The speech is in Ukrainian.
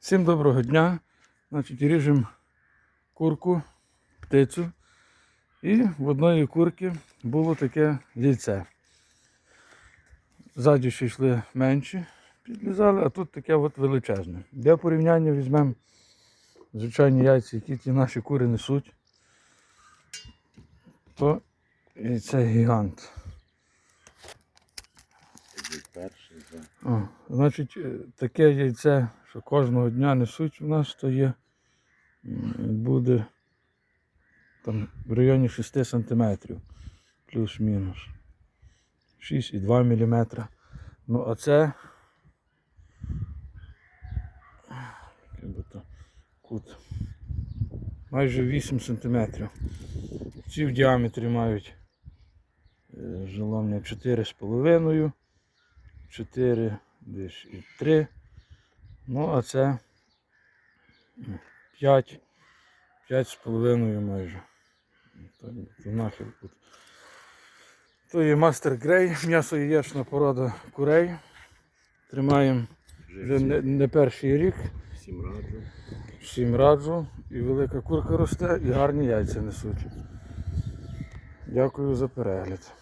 Всім доброго дня. Значить, ріжемо курку, птицю. І в одної курки було таке яйце. Ззаді ще йшли менші, підлізали, а тут таке от величезне. Для порівняння візьмемо звичайні яйця, які ті наші кури несуть. То яйце гігант. Перший, да. О, значить, е, таке яйце, що кожного дня несуть в нас, то є, буде там в районі 6 см, плюс-мінус. 6,2 мм. Ну, а це кут. Майже 8 см. Ці в діаметрі мають е, желомня 4,5. 4, десь і 3. Ну, а це 5, 5 з половиною майже. Так, то нахер тут. То є мастер грей, м'ясо яєчна порода курей. Тримаємо вже не, не перший рік. Всім раджу. Всім раджу. І велика курка росте, і гарні яйця несуть. Дякую за перегляд.